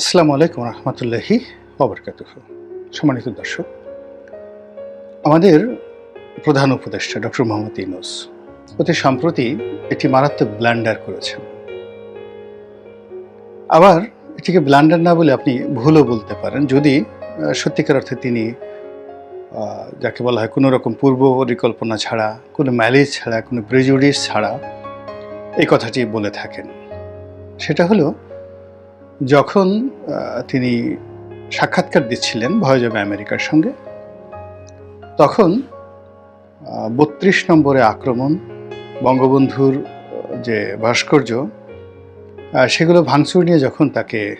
আসসালামু আলাইকুম রহমতুল্লাহি অবরকাত সম্মানিত দর্শক, আমাদের প্রধান উপদেষ্টা ডক্টর মোহাম্মদ ইউনুস অতি সম্প্রতি একটি মারাত্মক ব্ল্যান্ডার করেছেন। আবার এটিকে ব্ল্যান্ডার না বলে আপনি ভুলও বলতে পারেন, যদি সত্যিকার অর্থে তিনি যাকে বলা হয় কোনো রকম পূর্ব পরিকল্পনা ছাড়া, কোনো ম্যালেজ ছাড়া, কোনো প্রেজুডিস ছাড়া এই কথাটি বলে থাকেন। সেটা হলো যখন তিনি সাক্ষাৎকার দিচ্ছিলেন ভয়জবে আমেরিকার সঙ্গে, তখন বত্রিশ নম্বরে আক্রমণ, বঙ্গবন্ধুর যে ভাস্কর্য সেগুলো ভাঙচুর নিয়ে যখন তাকে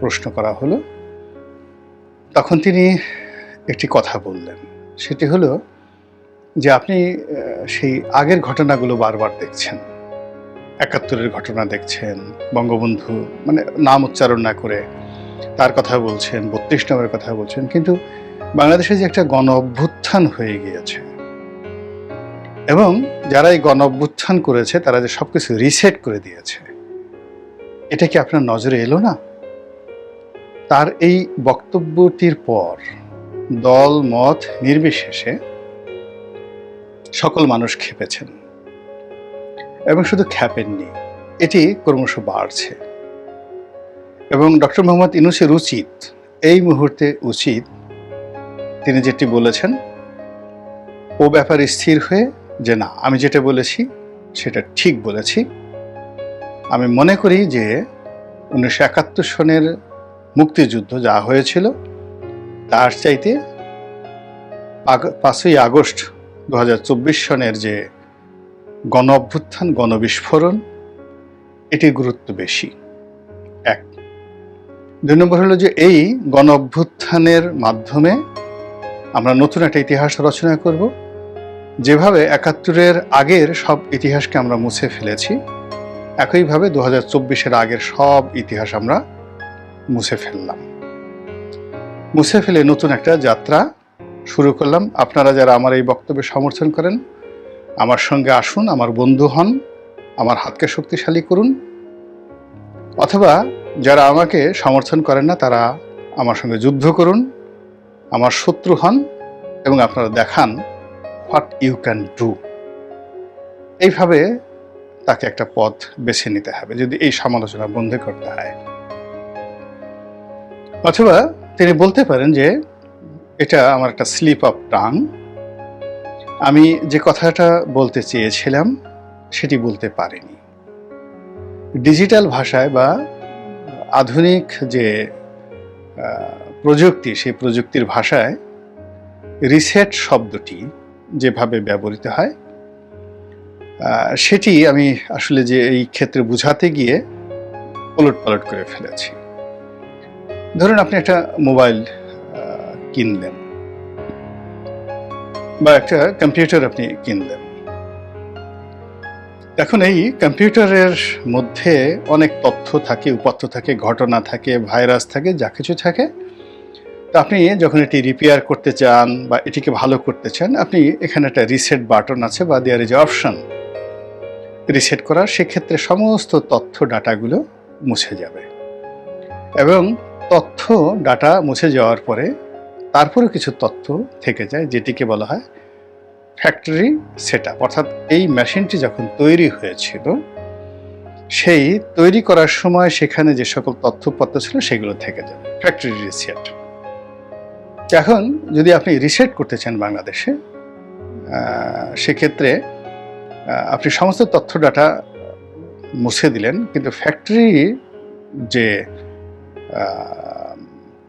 প্রশ্ন করা হলো, তখন তিনি একটি কথা বললেন। সেটি হলো যে আপনি সেই আগের ঘটনাগুলো বারবার দেখছেন। একাত্তরের ঘটনা দেখছেন বঙ্গবন্ধু মানে নাম উচ্চারণ না করে তার কথা বলছেন, বত্রিশ নম্বরের কথা বলছেন, কিন্তু বাংলাদেশে যে একটা গণ অভ্যুত্থান হয়ে গিয়েছে, এবং যারা এই গণ অভ্যুত্থান করেছে, তারা যে সবকিছু রিসেট করে দিয়েছে, এটা কি আপনার নজরে এলো না? তার এই বক্তব্যটির পর দল মত নির্বিশেষে সকল মানুষ খেপেছেন এবং শুধু খ্যাপেননি, এটি ক্রমশ বাড়ছে। এবং ডক্টর মোহাম্মদ ইনুসের উচিত, এই মুহূর্তে উচিত, তিনি যেটি বলেছেন, ও ব্যাপারে স্থির হয়ে যে না, আমি যেটা বলেছি, সেটা ঠিক বলেছি। আমি মনে করি যে উনিশশো একাত্তর সনের মুক্তিযুদ্ধ যা হয়েছিল, তার চাইতে পাঁচই আগস্ট দু হাজার চব্বিশ সনের যে গণ অভ্যুত্থান গণবিস্ফোরণ এটির গুরুত্ব বেশি। এক। দুই নম্বর হলো যে এই গণ অভ্যুত্থানের মাধ্যমে আমরা নতুন একটা ইতিহাস রচনা করব, যেভাবে একাত্তরের আগের সব ইতিহাসকে আমরা মুছে ফেলেছি, একইভাবে দু হাজার চব্বিশের আগের সব ইতিহাস আমরা মুছে ফেললাম। মুছে ফেলে নতুন একটা যাত্রা শুরু করলাম। আপনারা যারা আমার এই বক্তব্যে সমর্থন করেন আমার সঙ্গে আসুন, আমার বন্ধু হন, আমার হাতকে শক্তিশালী করুন। অথবা যারা আমাকে সমর্থন করেন না, তারা আমার সঙ্গে যুদ্ধ করুন, আমার শত্রু হন এবং আপনারা দেখান হোয়াট ইউ ক্যান ডু। এইভাবে তাকে একটা পথ বেছে নিতে হবে, যদি এই সমালোচনা বন্ধ করতে হয়। অথবা তিনি বলতে পারেন যে, এটা আমার একটা স্লিপ অফ টাং। আমি যে কথাটা বলতে চেয়েছিলাম, সেটি বলতে পারিনি। ডিজিটাল ভাষায় বা আধুনিক যে প্রযুক্তি, সেই প্রযুক্তির ভাষায় রিসেট শব্দটি যেভাবে ব্যবহৃত হয় সেটি আমি আসলে যে এই ক্ষেত্রে বুঝাতে গিয়ে পলট পালট করে ফেলেছি। ধরুন আপনি একটা মোবাইল কিনলেন। বা একটা কম্পিউটার আপনি কিনলেন। এখন এই কম্পিউটারের মধ্যে অনেক তথ্য থাকে, উপাত্ত থাকে, ঘটনা থাকে ভাইরাস থাকে, যা কিছু থাকে। তো আপনি যখন এটি রিপেয়ার করতে চান বা এটিকে ভালো করতে চান, আপনি এখানে একটা রিসেট বাটন আছে বা দেয়ার ইজ অপশন রিসেট করার সেক্ষেত্রে সমস্ত তথ্য, ডাটাগুলো মুছে যাবে। এবং তথ্য, ডাটা মুছে যাওয়ার পরে তারপরেও কিছু তথ্য থেকে যায়, যেটিকে বলা হয় ফ্যাক্টরি সেট অর্থাৎ এই মেশিনটি যখন তৈরি হয়েছিল, সেই তৈরি করার সময় সেখানে যে সকল তথ্যপত্র ছিল সেগুলো থেকে যাবে ফ্যাক্টরি রিসেট এখন যদি আপনি রিসেট করতে চান বাংলাদেশে সেক্ষেত্রে আপনি সমস্ত তথ্য ডাটা মুছে দিলেন, কিন্তু ফ্যাক্টরি যে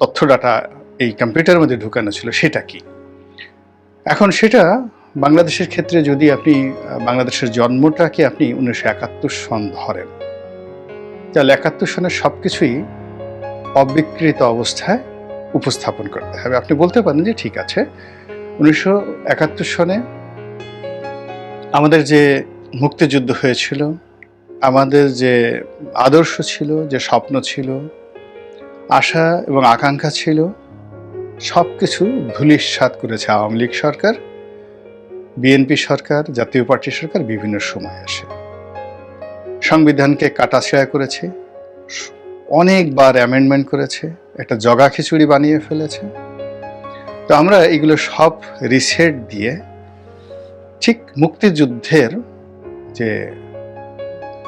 তথ্য ডাটা এই কম্পিউটারের মধ্যে ঢুকানো ছিল, সেটা কি? এখন সেটা বাংলাদেশের ক্ষেত্রে যদি আপনি বাংলাদেশের জন্মটাকে আপনি উনিশশো একাত্তর সন ধরেন, তাহলে একাত্তর সনের সব কিছুই অবিকৃত অবস্থায় উপস্থাপন করতে হবে। আপনি বলতে পারেন যে ঠিক আছে, উনিশশো একাত্তর সনে আমাদের যে মুক্তিযুদ্ধ হয়েছিল, আমাদের যে আদর্শ ছিল, যে স্বপ্ন ছিল, আশা এবং আকাঙ্ক্ষা ছিল সব কিছু ধুলিস্বাদ করেছে আওয়ামী লীগ সরকার, বিএনপি সরকার, জাতীয় পার্টি সরকার বিভিন্ন সময় আসে। সংবিধানকে কাটাছেড়া করেছে, অনেকবার অ্যামেন্ডমেন্ট করেছে, একটা জগা খিচুড়ি বানিয়ে ফেলেছে। তো আমরা এগুলো সব রিসেট দিয়ে ঠিক মুক্তিযুদ্ধের যে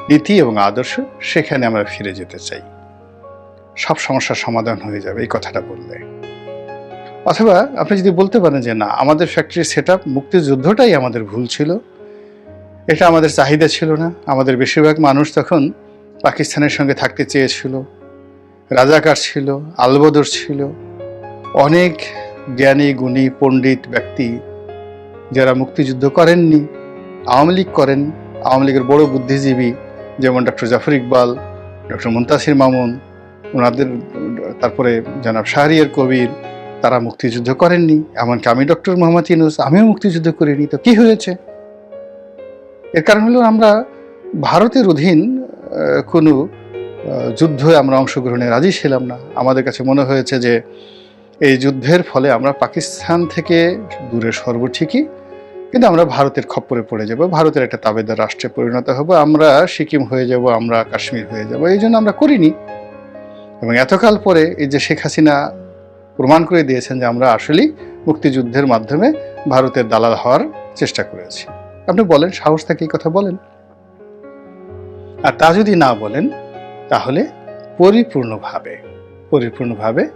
নীতি এবং আদর্শ, সেখানে আমরা ফিরে যেতে চাই। সব সমস্যার সমাধান হয়ে যাবে এই কথাটা বললে। অথবা আপনি যদি বলতে পারেন যে না, আমাদের ফ্যাক্টরি সেট আপ মুক্তিযুদ্ধটাই আমাদের ভুল ছিল, এটা আমাদের চাহিদা ছিল না, আমাদের বেশিরভাগ মানুষ তখন পাকিস্তানের সঙ্গে থাকতে চেয়েছিল, রাজাকার ছিল, আলবদর ছিল, অনেক জ্ঞানী, গুণী, পণ্ডিত ব্যক্তি যারা মুক্তিযুদ্ধ করেননি, আওয়ামী লীগ করেন, আওয়ামী লীগের বড় বুদ্ধিজীবী যেমন ডক্টর জাফর ইকবাল ডক্টর মুন্তাসির মামুন, ওনাদের, তারপরে জনাব শাহরিয়ার কবির তারা মুক্তিযুদ্ধ করেননি, এমনকি আমি ডক্টর মোহাম্মদ ইনুস আমিও মুক্তিযুদ্ধ করিনি। তো কি হয়েছে? এর কারণ হলো আমরা ভারতের অধীন কোনো যুদ্ধে আমরা অংশগ্রহণে রাজি ছিলাম না। আমাদের কাছে মনে হয়েছে যে, এই যুদ্ধের ফলে আমরা পাকিস্তান থেকে দূরে সরব ঠিকই, কিন্তু আমরা ভারতের খপ্পরে পড়ে যাব, ভারতের একটা তাবেদার রাষ্ট্রে পরিণত হব, আমরা সিকিম হয়ে যাব, আমরা কাশ্মীর হয়ে যাব, এই জন্য আমরা করিনি। এবং এতকাল পরে এই যে শেখ হাসিনা প্রমাণ করে দিয়েছেন যে আমরা আসলেই মুক্তিযুদ্ধের মাধ্যমে ভারতের দালাল হওয়ার চেষ্টা করেছি। আপনি বলেন, সাহস থাকে এই কথা বলেন। আর তা যদি না বলেন, তাহলে পরিপূর্ণভাবে পরিপূর্ণভাবে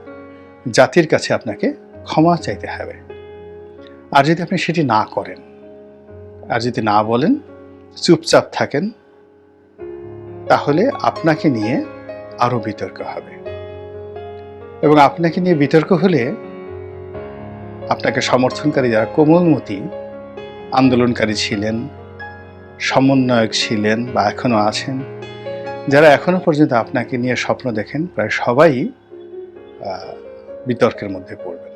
জাতির কাছে আপনাকে ক্ষমা চাইতে হবে। আর যদি আপনি সেটি না করেন, আর যদি না বলেন, চুপচাপ থাকেন, তাহলে আপনাকে নিয়ে আরও বিতর্ক হবে। এবং আপনাকে নিয়ে বিতর্ক হলে আপনাকে সমর্থনকারী যারা কোমলমতি, আন্দোলনকারী ছিলেন, সমন্বয়ক ছিলেন বা এখনও আছেন, যারা এখনও পর্যন্ত আপনাকে নিয়ে স্বপ্ন দেখেন, প্রায় সবাই বিতর্কের মধ্যে পড়বেন।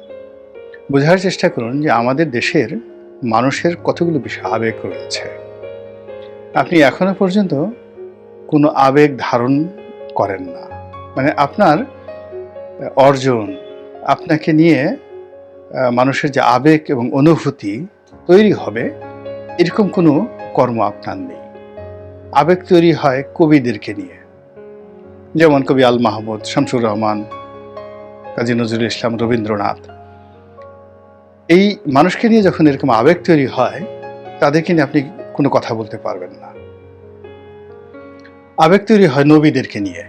বোঝার চেষ্টা করুন যে আমাদের দেশের মানুষের কতগুলো বিষয় আবেগ রয়েছে। আপনি এখনও পর্যন্ত কোনো আবেগ ধারণ করেন না। মানে আপনার অর্জন, আপনাকে নিয়ে মানুষের যে আবেগ এবং অনুভূতি তৈরি হবে, এরকম কোনো কর্ম আপনার নেই। আবেগ তৈরি হয় কবিদেরকে নিয়ে। যেমন কবি আল মাহমুদ, শামসুর রহমান, কাজী নজরুল ইসলাম, রবীন্দ্রনাথ। এই মানুষকে নিয়ে যখন এরকম আবেগ তৈরি হয়, তাদেরকে নিয়ে আপনি কোনো কথা বলতে পারবেন না। আবেগ তৈরি হয় নবীদেরকে নিয়ে।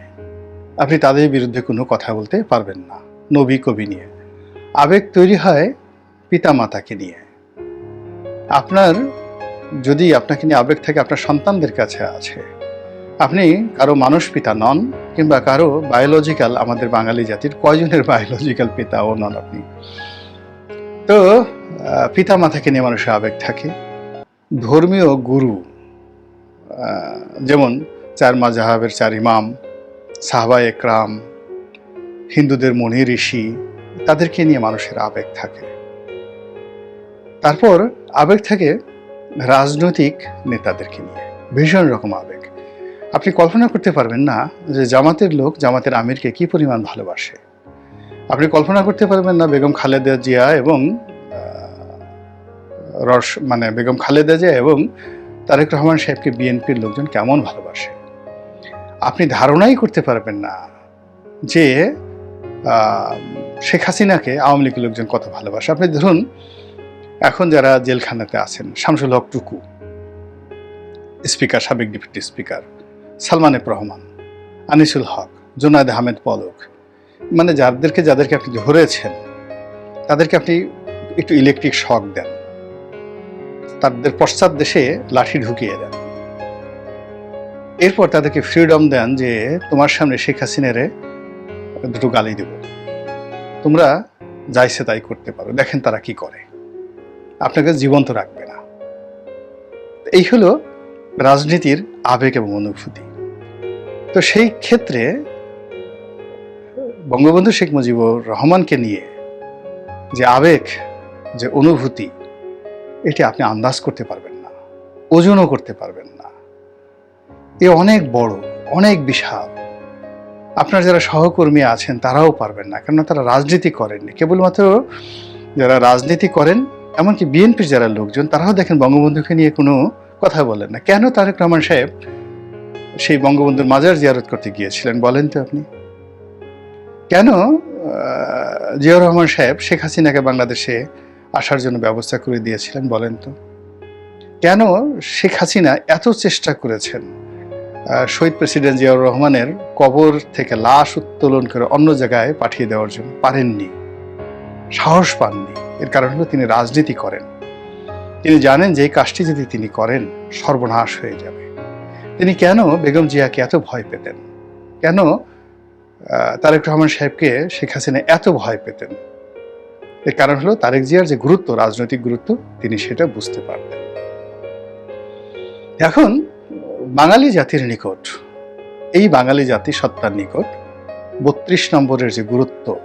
আপনি তাদের বিরুদ্ধে কোনো কথা বলতে পারবেন না। নবী কবি নিয়ে। আবেগ তৈরি হয় পিতামাতাকে নিয়ে। আপনার, যদি আপনাকে নিয়ে আবেগ থাকে, আপনার সন্তানদের কাছে আছে। আপনি কারও মানুষ পিতা নন, কিংবা কারও বায়োলজিক্যাল আমাদের বাঙালি জাতির কয়জনের বায়োলজিক্যাল পিতাও নন আপনি। তো পিতা মাতাকে নিয়ে মানুষের আবেগ থাকে। ধর্মীয় গুরু যেমন চার মাজাহাবের চার ইমাম সাহবা একরাম, হিন্দুদের মনি ঋষি, তাদেরকে নিয়ে মানুষের আবেগ থাকে। তারপর আবেগ থাকে রাজনৈতিক নেতাদেরকে নিয়ে, ভীষণ রকম আবেগ। আপনি কল্পনা করতে পারবেন না যে জামাতের লোক জামাতের আমিরকে কি পরিমাণ ভালোবাসে। আপনি কল্পনা করতে পারবেন না বেগম খালেদা জিয়া এবং রস মানে বেগম খালেদা জিয়া এবং তারেক রহমান সাহেবকে বিএনপির লোকজন কেমন ভালোবাসে। আপনি ধারণাই করতে পারবেন না যে শেখ হাসিনাকে আওয়ামী লীগের লোকজন কত ভালোবাসে। আপনি ধরুন, এখন যারা জেলখানাতে আছেন, শামসুল হক টুকু, স্পিকার, সাবেক deputy speaker, Salman F Rahman, Anisul Haque, Zunaid Ahmed Palak মানে যাদেরকে যাদেরকে আপনি ধরেছেন, তাদেরকে আপনি একটু ইলেকট্রিক শক দেন। তাদের পশ্চাৎ দেশে লাঠি ঢুকিয়ে দেন। এরপর তাদেরকে ফ্রিডম দেন যে, তোমার সামনে শেখ হাসিনারে দুটো গালি দেব। তোমরা যাইছে তাই করতে পারো। দেখেন তারা কি করে। আপনাকে জীবন্ত রাখবে না। এই হলো রাজনীতির আবেগ এবং অনুভূতি। তো সেই ক্ষেত্রে বঙ্গবন্ধু শেখ মুজিবুর রহমানকে নিয়ে যে আবেগ, যে অনুভূতি, এটি আপনি আন্দাজ করতে পারবেন না, ওজনও করতে পারবেন না। এ অনেক বড়, অনেক বিশাল। আপনার যারা সহকর্মী আছেন, তারাও পারবেন না, কেননা তারা রাজনীতি করেননি। কেবলমাত্র যারা রাজনীতি করেন, এমনকি বিএনপির যারা লোকজন, তারাও দেখেন বঙ্গবন্ধুকে নিয়ে কোনো কথা বলেন না। কেন তারেক রহমান সাহেব সেই বঙ্গবন্ধুর মাজার জিয়ারত করতে গিয়েছিলেন, বলেন তো আপনি? কেন জিয়াউর রহমান সাহেব শেখ হাসিনাকে বাংলাদেশে আসার জন্য ব্যবস্থা করে দিয়েছিলেন, বলেন তো? কেন শেখ হাসিনা এত চেষ্টা করেছেন শহীদ প্রেসিডেন্ট জিয়াউর রহমানের কবর থেকে লাশ উত্তোলন করে অন্য জায়গায় পাঠিয়ে দেওয়ার জন্য পারেননি, সাহস পাননি। এর কারণ হলো তিনি রাজনীতি করেন। তিনি জানেন যে এই কাজটি যদি তিনি করেন, সর্বনাশ হয়ে যাবে। তিনি কেন বেগম জিয়াকে এত ভয় পেতেন? কেন তারেক রহমান সাহেবকে শেখ হাসিনা এত ভয় পেতেন? এর কারণ হলো তারেক জিয়ার যে গুরুত্ব, রাজনৈতিক গুরুত্ব, তিনি সেটা বুঝতে পারতেন। এখন বাঙালি জাতির নিকট, এই বাঙালি জাতি সত্তার নিকট বত্রিশ নম্বরের যে গুরুত্ব,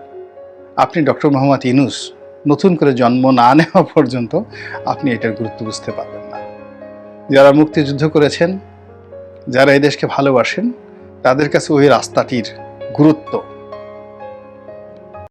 আপনি ডক্টর মোহাম্মদ ইনুস নতুন করে জন্ম না নেওয়া পর্যন্ত আপনি এটার গুরুত্ব বুঝতে পারবেন না। যারা মুক্তিযুদ্ধ করেছেন, যারা এই দেশকে ভালোবাসেন, তাদের কাছে ওই রাস্তাটির গুরুত্ব